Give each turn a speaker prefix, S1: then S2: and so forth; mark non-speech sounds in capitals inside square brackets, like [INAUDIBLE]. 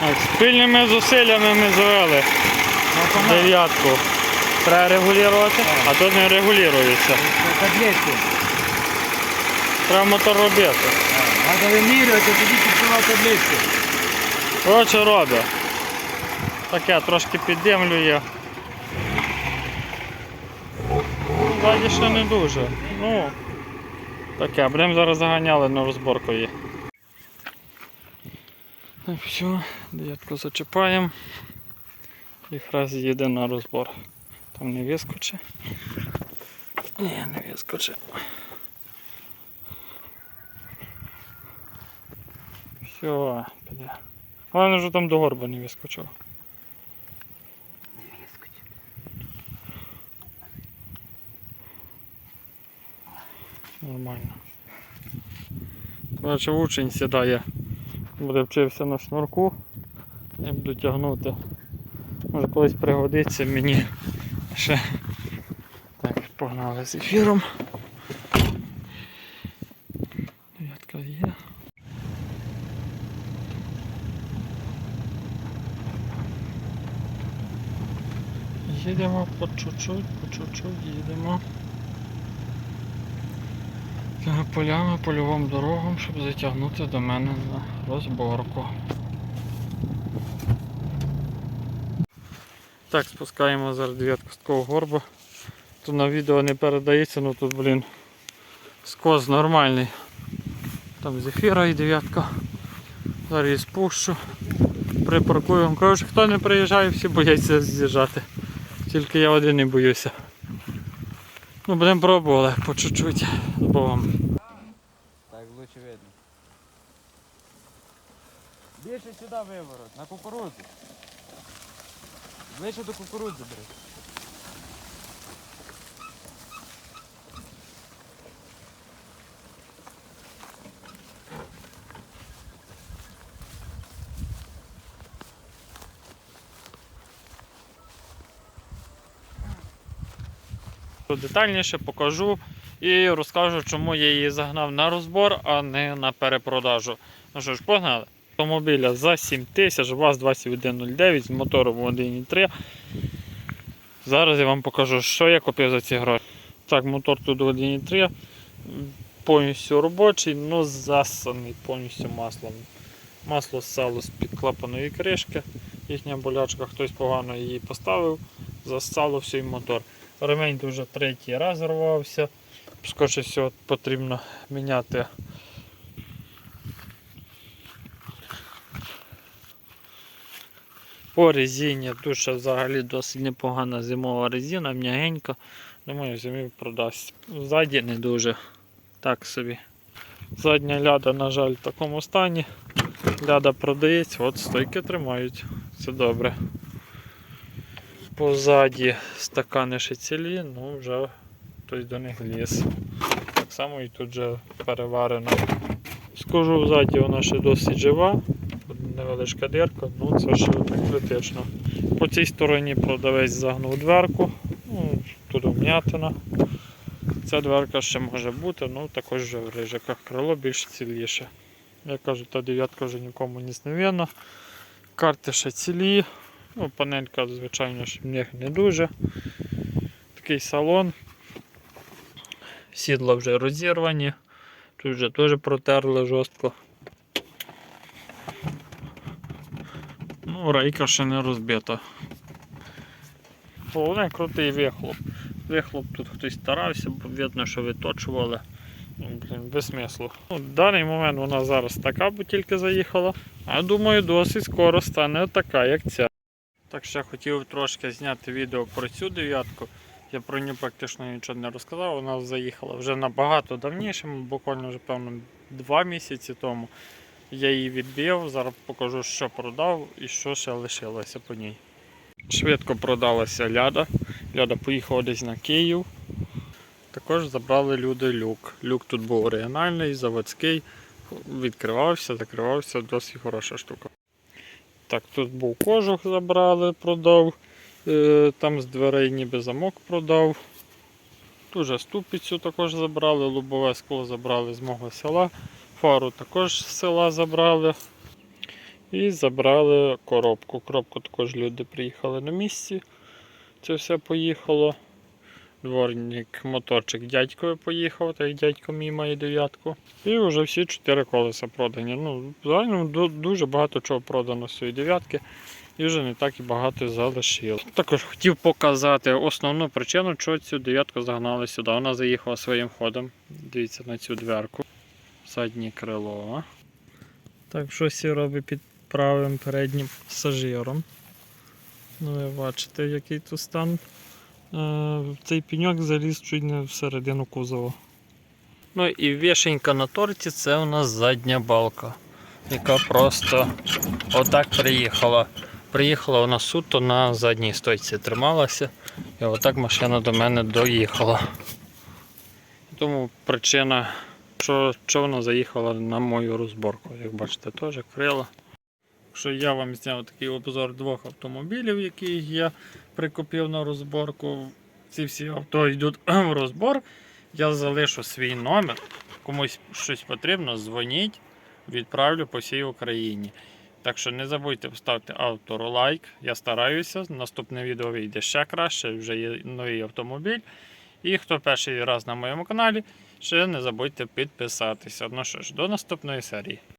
S1: Так, спільними зусиллями ми завели дев'ятку. Треба регулювати, а тут не регулюється.
S2: Таблетки.
S1: Треба мотор робити.
S2: Надо вимірювати, тоді підсував таблетки.
S1: Коротше робить. Таке трошки піддимлює. Ззаді ще не дуже. Ну, таке, будемо зараз заганяли на розборку її. Так, все, дев'ятку зачіпаємо. І раз їде на розбор. Там не вискоче. Ні, не вискоче. Все, піде. Головне, вже там до горба не вискочив. Нормально. Коротше, учень сідає, буде вчився на шнурку. Я буду тягнути. Може колись пригодиться мені ще. Так, погнали з ефіром. Дев'ятка є. Їдемо по чуть-чуть, по чуть-чуть їдемо. Тими полями, польовим дорогам, щоб затягнути до мене на розборку. Так, спускаємо зараз дев'ятку з такого горба. Тут на відео не передається, ну тут, блін, скос нормальний. Там зефіра і дев'ятка. Зараз її спущу. Припаркуємо. Коротше, хто не приїжджає, всі бояться з'їжджати. Тільки я один не боюся. Ну, будемо пробувати по чуть-чуть з Богом.
S2: Так, лучше видно. Більше сюди виворот, на кукурудзу. Ближче до кукурудзи бери.
S1: Детальніше покажу і розкажу, чому я її загнав на розбор, а не на перепродажу. Ну що ж, погнали. Автомобіля за 7 тисяч, ВАЗ-2109 з мотором 1.3. Зараз я вам покажу, що я купив за ці гроші. Так, мотор тут 1.3, повністю робочий, але засаний повністю маслом. Масло ссало з-під клапаної кришки. Їхня болячка, хтось погано її поставив, зассало всій мотор. Ремень вже третій раз рвався. Скоріше всього потрібно міняти. По резині дуже взагалі досить непогана зимова резина, м'ягенька. Думаю, зимі продасть. Ззаді не дуже так собі. Задня ляда, на жаль, в такому стані. Ляда продається, от стойки тримають. Це добре. Позаді стакани ще цілі, ну вже хтось до них ліз. Так само і тут вже переварено. Скажу, ззаді вона ще досить жива. Невеличка дирка, ну це ще не критично. По цій стороні продавець загнув дверку, ну, тут вм'ятина. Ця дверка ще може бути, ну також вже в рижиках крило більш ціліше. Я кажу, та дев'ятка вже нікому не зневінна. Карти ще цілі. Ну, панелька, звичайно, ж в не дуже. Такий салон. Сідла вже розірвані. Тут вже теж протерли жорстко. Ну, рейка ще не розбита. Головне крутий вихлоп. Вихлоп тут хтось старався, бо видно, що виточували. Ну, блін, без смислу. Ну, в даний момент вона зараз така, бо тільки заїхала. А думаю, досить скоро стане така, як ця. Так ще хотів трошки зняти відео про цю дев'ятку. Я про нього практично нічого не розказав. Вона заїхала вже набагато давніше, буквально вже певно два місяці тому. Я її відбив, зараз покажу, що продав і що ще лишилося по ній. Швидко продалася ляда. Ляда поїхала десь на Київ. Також забрали люди люк. Люк тут був оригінальний, заводський, відкривався, закривався, досить хороша штука. Так, тут був кожух забрали, продав. Е, Там з дверей ніби замок продав. Тут же ступицю також забрали, лобове скло забрали з мого села. Фару також з села забрали. І забрали коробку. Коробку також люди приїхали на місці. Це все поїхало. Дворник, моторчик дядькові поїхав, та й дядько мій має дев'ятку. І вже всі чотири колеса продані. Ну, взагалі дуже багато чого продано з цієї дев'ятки. І вже не так і багато залишилось. Також хотів показати основну причину, чого цю дев'ятку загнали сюди. Вона заїхала своїм ходом. Дивіться на цю дверку. Заднє крило. Так, щось робить під правим переднім пасажиром. Ну, ви бачите, який тут стан. Е, Цей пеньок заліз чуть не всередину кузова. Ну і вішенька на торті це у нас задня балка, яка просто отак приїхала. Приїхала вона суто на задній стойці трималася, і отак машина до мене доїхала. Тому причина, що, вона заїхала на мою розборку. Як бачите, теж крила. Що я вам зняв такий обзор двох автомобілів, які я прикупив на розборку. Ці всі авто йдуть [CLEARS THROAT] в розбор. Я залишу свій номер. Комусь щось потрібно, дзвоніть, відправлю по всій Україні. Так що не забудьте поставити автору лайк. Я стараюся. Наступне відео вийде ще краще, вже є новий автомобіль. І хто перший раз на моєму каналі, ще не забудьте підписатися. Ну що ж, до наступної серії.